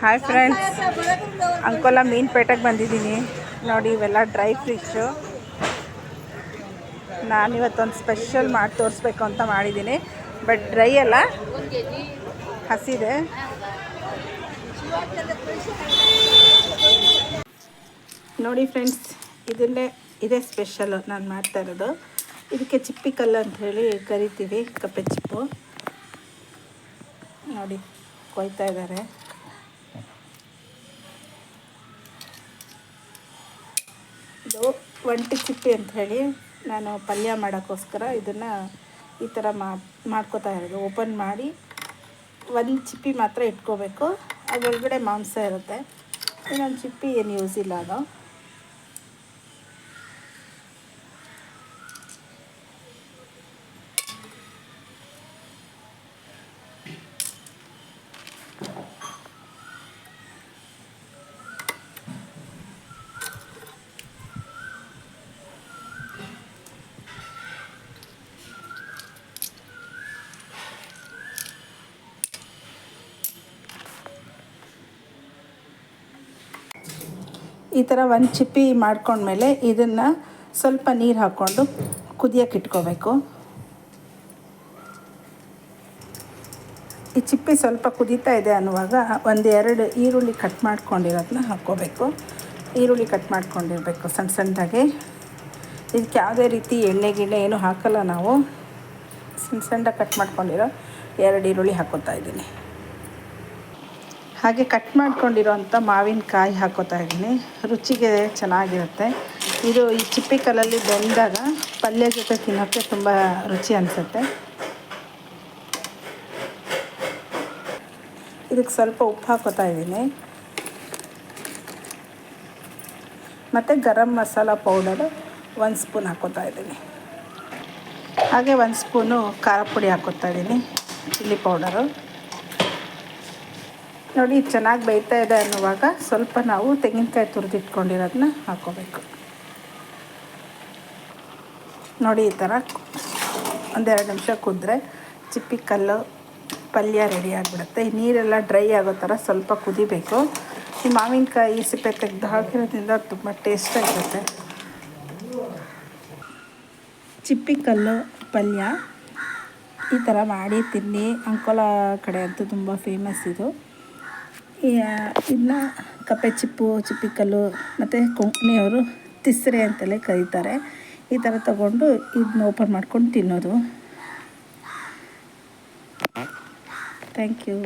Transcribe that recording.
Hi friends Ankola ಮೀನುಪೇಟೆಗೆ ಬಂದಿದ್ದೀನಿ ನೋಡಿ ಇವೆಲ್ಲ ಡ್ರೈ ಫಿಶ್ಶು ನಾನಿವತ್ತೊಂದು ಸ್ಪೆಷಲ್ ಮಾಡಿ ತೋರಿಸ್ಬೇಕು ಅಂತ ಮಾಡಿದ್ದೀನಿ ಬಟ್ ಡ್ರೈ ಅಲ್ಲ ಹಸಿದೆ ನೋಡಿ ಫ್ರೆಂಡ್ಸ್ ಇದನ್ನೇ ಇದೇ ಸ್ಪೆಷಲ್ಲು ನಾನು ಮಾಡ್ತಾ ಇರೋದು ಇದಕ್ಕೆ ಚಿಪ್ಪಿ ಕಲ್ಲು ಅಂತ ಹೇಳಿ ಕರಿತೀವಿ ಕಪ್ಪೆ ಚಿಪ್ಪು ನೋಡಿ ಕೊಯ್ತಾ ಇದ್ದಾರೆ ಇದು ಒಂಟಿ ಚಿಪ್ಪಿ ಅಂತ ಹೇಳಿ ನಾನು ಪಲ್ಯ ಮಾಡೋಕ್ಕೋಸ್ಕರ ಇದನ್ನು ಈ ಥರ ಮಾಡ್ಕೋತಾ ಇರೋದು. ಓಪನ್ ಮಾಡಿ ಒಂದು ಚಿಪ್ಪಿ ಮಾತ್ರ ಇಟ್ಕೋಬೇಕು. ಅದರೊಳಗಡೆ ಮಾಂಸ ಇರುತ್ತೆ. ಇನ್ನೊಂದು ಚಿಪ್ಪಿ ಏನು ಯೂಸ್ ಇಲ್ಲ ಅದು. ಈ ಥರ ಒಂದು ಚಿಪ್ಪಿ ಮಾಡ್ಕೊಂಡ್ಮೇಲೆ ಇದನ್ನು ಸ್ವಲ್ಪ ನೀರು ಹಾಕ್ಕೊಂಡು ಕುದಿಯೋಕೆ ಇಟ್ಕೋಬೇಕು. ಈ ಚಿಪ್ಪಿ ಸ್ವಲ್ಪ ಕುದೀತಾ ಇದೆ ಅನ್ನುವಾಗ ಒಂದು ಎರಡು ಈರುಳ್ಳಿ ಕಟ್ ಮಾಡ್ಕೊಂಡಿರೋದನ್ನ ಹಾಕ್ಕೋಬೇಕು. ಈರುಳ್ಳಿ ಕಟ್ ಮಾಡ್ಕೊಂಡಿರಬೇಕು ಸಣ್ಣ ಸಣ್ಣದಾಗಿ. ಇದಕ್ಕೆ ಯಾವುದೇ ರೀತಿ ಎಣ್ಣೆ ಗಿಣ್ಣೆ ಏನು ಹಾಕಲ್ಲ ನಾವು. ಸಣ್ಣ ಸಣ್ಣ ಕಟ್ ಮಾಡ್ಕೊಂಡಿರೋ ಎರಡು ಈರುಳ್ಳಿ ಹಾಕ್ಕೊತಾ ಇದ್ದೀನಿ. ಹಾಗೆ ಕಟ್ ಮಾಡ್ಕೊಂಡಿರೋಂಥ ಮಾವಿನಕಾಯಿ ಹಾಕೋತಾ ಇದ್ದೀನಿ. ರುಚಿಗೆ ಚೆನ್ನಾಗಿರುತ್ತೆ. ಇದು ಈ ಚಿಪ್ಪಿ ಕಲ್ಲಲ್ಲಿ ಬೆಂದಾಗ ಪಲ್ಯ ಜೊತೆ ತಿನ್ನೋಕ್ಕೆ ತುಂಬ ರುಚಿ ಅನಿಸುತ್ತೆ. ಇದಕ್ಕೆ ಸ್ವಲ್ಪ ಉಪ್ಪು ಹಾಕೋತಾ ಇದ್ದೀನಿ. ಮತ್ತು ಗರಂ ಮಸಾಲ ಪೌಡರು ಒಂದು ಸ್ಪೂನ್ ಹಾಕೋತಾ ಇದ್ದೀನಿ. ಹಾಗೆ ಒಂದು ಸ್ಪೂನು ಖಾರ ಪುಡಿ ಹಾಕೋತಾ ಇದ್ದೀನಿ, ಚಿಲ್ಲಿ ಪೌಡರು. ನೋಡಿ ಚೆನ್ನಾಗಿ ಬೇಯ್ತಾ ಇದೆ ಅನ್ನುವಾಗ ಸ್ವಲ್ಪ ನಾವು ತೆಂಗಿನಕಾಯಿ ತುರಿದಿಟ್ಕೊಂಡಿರೋದನ್ನ ಹಾಕ್ಕೋಬೇಕು ನೋಡಿ, ಈ ಥರ ಒಂದೆರಡು ನಿಮಿಷ ಕುದ್ರೆ ಚಿಪ್ಪಿ ಕಲ್ಲು, ಪಲ್ಯ ರೆಡಿ ಆಗಿಬಿಡುತ್ತೆ. ನೀರೆಲ್ಲ ಡ್ರೈ ಆಗೋ ಥರ ಸ್ವಲ್ಪ ಕುದಿಬೇಕು. ಈ ಮಾವಿನಕಾಯಿ ಸಿಪ್ಪೆ ತೆಗೆದು ಹಾಕಿರೋದ್ರಿಂದ ತುಂಬ ಟೇಸ್ಟಾಗಿರುತ್ತೆ ಚಿಪ್ಪಿ ಕಲ್ಲು, ಪಲ್ಯ ಈ ಥರ ಮಾಡಿ ತಿನ್ನಿ. ಅಂಕೋಲ ಕಡೆ ಅಂತೂ ತುಂಬ ಫೇಮಸ್ ಇದು. ಇದನ್ನ ಕಪ್ಪೆ ಚಿಪ್ಪು ಚಿಪ್ಪಿಕಲ್ಲು, ಮತ್ತು ಕೊಂಕಣಿಯವರು ತಿಸ್ರೆ ಅಂತಲೇ ಕರೀತಾರೆ. ಈ ಥರ ತಗೊಂಡು ಇದನ್ನ ಓಪನ್ ಮಾಡ್ಕೊಂಡು ತಿನ್ನೋದು. Thank you